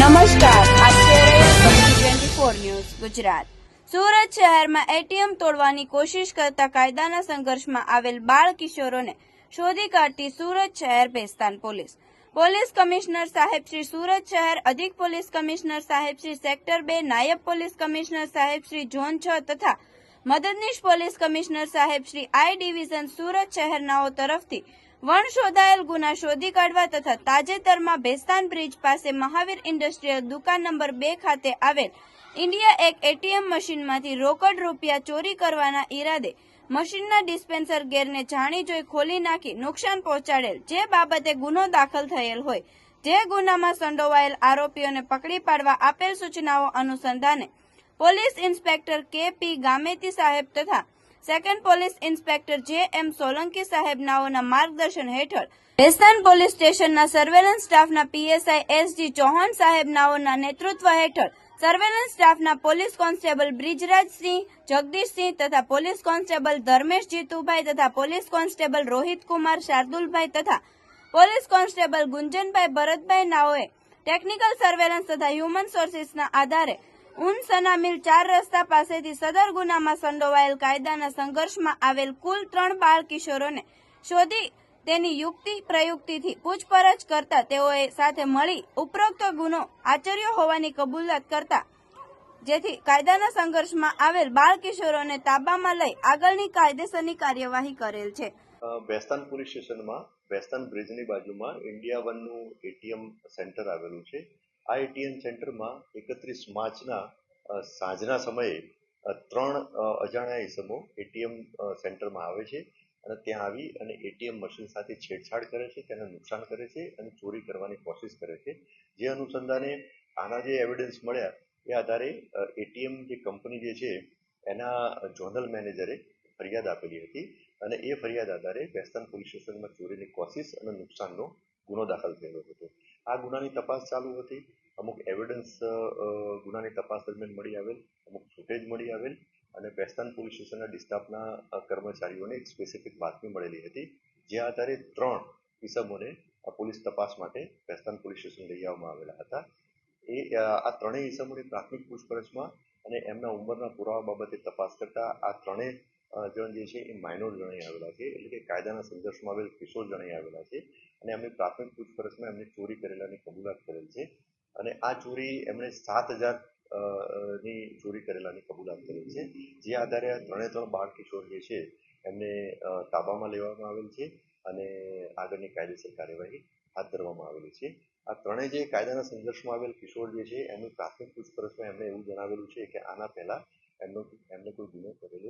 નમસ્કાર. ગુજરાત. સુરત શહેરમાં એટીએમ તોડવાની કોશિશ કરતા કાયદાના સંઘર્ષમાં આવેલ બાળ કિશોરોને શોધી કાઢતી સુરત શહેર ભેસ્તાન પોલીસ. પોલીસ કમિશનર સાહેબ શ્રી સુરત શહેર, અધિક પોલીસ કમિશનર સાહેબ શ્રી સેક્ટર બે, નાયબ પોલીસ કમિશનર સાહેબ શ્રી ઝોન છ તથા મદદનીશ પોલીસ કમિશનર સાહેબ શ્રી આઈ ડિવિઝન સુરત શહેરનાઓ તરફથી વણ શોધાયેલ ગુના શોધી કાઢવા તથા તાજેતરમાં ભેસ્તાન બ્રિજ પાસે મહાવીર ઇન્ડસ્ટ્રીયલ દુકાન નંબર બે ખાતે આવેલ ઇન્ડિયા એક એટીએમ મશીનમાંથી રોકડ રૂપિયા ચોરી કરવાના ઈરાદે મશીનના ડિસ્પેન્સર ગેરને જાણી જોઈ ખોલી નાખી નુકસાન પહોંચાડેલ, જે બાબતે ગુનો દાખલ થયેલ હોય. જે ગુનામાં સંડોવાયેલ આરોપીઓને પકડી પાડવા આપેલ સૂચનાઓ અનુસંધાને પોલીસ ઇન્સ્પેક્ટર કે પી ગામેતી સાહેબ તથા સેકન્ડ પોલીસ ઇન્સ્પેક્ટર જે એમ સોલંકી સાહેબ નાઓના માર્ગદર્શન હેઠળ ભેસ્તાન પોલીસ સ્ટેશનના સર્વેલન્સ સ્ટાફના પીએસઆઈ એસજી ચૌહાણ સાહેબ નાઓના નેતૃત્વ હેઠળ સર્વેલન્સ સ્ટાફના પોલીસ કોન્સ્ટેબલ બ્રિજરાજસિંહ, જગદીશસિંહ તથા પોલીસ કોન્સ્ટેબલ ધર્મેશ જીતુભાઈ તથા પોલીસ કોન્સ્ટેબલ રોહિત કુમાર શાર્દુલભાઈ તથા પોલીસ કોન્સ્ટેબલ ગુંજનભાઈ ભરતભાઈ નાઓએ ટેકનિકલ સર્વેલન્સ તથા હ્યુમન સોર્સિસના આધારે ઉન મિલ ચાર રસ્તા પાસેથી સદર ગુનામાં સંડોવાયેલ કાયદાના સંઘર્ષમાં આવેલ કુલ ત્રણ બાળ કિશોરોને શોધી તેની યુક્તિ પ્રયુક્તિથી પૂછપરછ કરતા તેઓએ સાથે મળી ઉપરોક્ત ગુનો આચર્યો હોવાની કબૂલાત કરતા, જેથી કાયદાના સંઘર્ષમાં આવેલ બાળ કિશોરોને તાબામાં લઈ આગળની કાયદેસરની કાર્યવાહી કરેલ છે. બેસ્તાન પોલીસ સ્ટેશનમાં બેસ્તાન બ્રિજની બાજુમાં ઇન્ડિયા વનનું એટીએમ સેન્ટર આવેલું છે. આ એટીએમ સેન્ટરમાં એકત્રીસ માર્ચના સાંજના સમયે ત્રણ અજાણ્યા ઇસમો એટીએમ સેન્ટરમાં આવે છે અને ત્યાં આવી અને એટીએમ મશીન સાથે છેડછાડ કરે છે, તેને નુકસાન કરે છે અને ચોરી કરવાની કોશિશ કરે છે. જે અનુસંધાને આના જે એવિડન્સ મળ્યા એ આધારે એટીએમ જે કંપની જે છે એના ઝોનલ મેનેજરે ફરિયાદ આપેલી હતી અને એ ફરિયાદ આધારે વેસ્ટર્ન પોલીસ સ્ટેશનમાં ચોરીની કોશિશ અને નુકસાનનો ગુનો દાખલ થયેલો હતો. આ ગુનાની તપાસ ચાલુ હતી. અમુક એવિડન્સ ગુનાની તપાસ દરમિયાન મળી આવેલ, અમુક ફૂટેજ મળી આવેલ અને પેસ્તાન પોલીસ સ્ટેશનના ડિસ્ટાફના કર્મચારીઓને એક સ્પેસિફિક બાતમી મળેલી હતી. જે આધારે ત્રણ ઇસમોને પોલીસ તપાસ માટે પેસ્તાન પોલીસ સ્ટેશન લઈ આવવામાં આવેલા હતા. એ આ ત્રણેય ઇસમોની પ્રાથમિક પૂછપરછમાં અને એમના ઉંમરના પુરાવા બાબતે તપાસ કરતા આ ત્રણેય જણ જે છે એ માઇનોર જણાઈ આવેલા છે. એટલે કે કાયદાના સંઘર્ષમાં આવેલ કિશોર જણાઈ આવેલા છે. અને એમની પ્રાથમિક પૂછપરછમાં એમને ચોરી કરેલાની કબૂલાત કરેલ છે. અને આ ચોરી એમણે સાત હજારની ચોરી કરેલાની કબૂલાત કરેલ છે. જે આધારે આ ત્રણે ત્રણ બાળ કિશોર જે છે એમને તાબામાં લેવામાં આવેલ છે અને આગળની કાયદેસર કાર્યવાહી હાથ ધરવામાં આવેલી છે. આ ત્રણેય જે કાયદાના સંઘર્ષમાં આવેલ કિશોર જે છે એમની પ્રાથમિક પૂછપરછમાં એમણે એવું જણાવેલું છે કે આના પહેલા એમનો, એમને કોઈ ગુનો કરેલો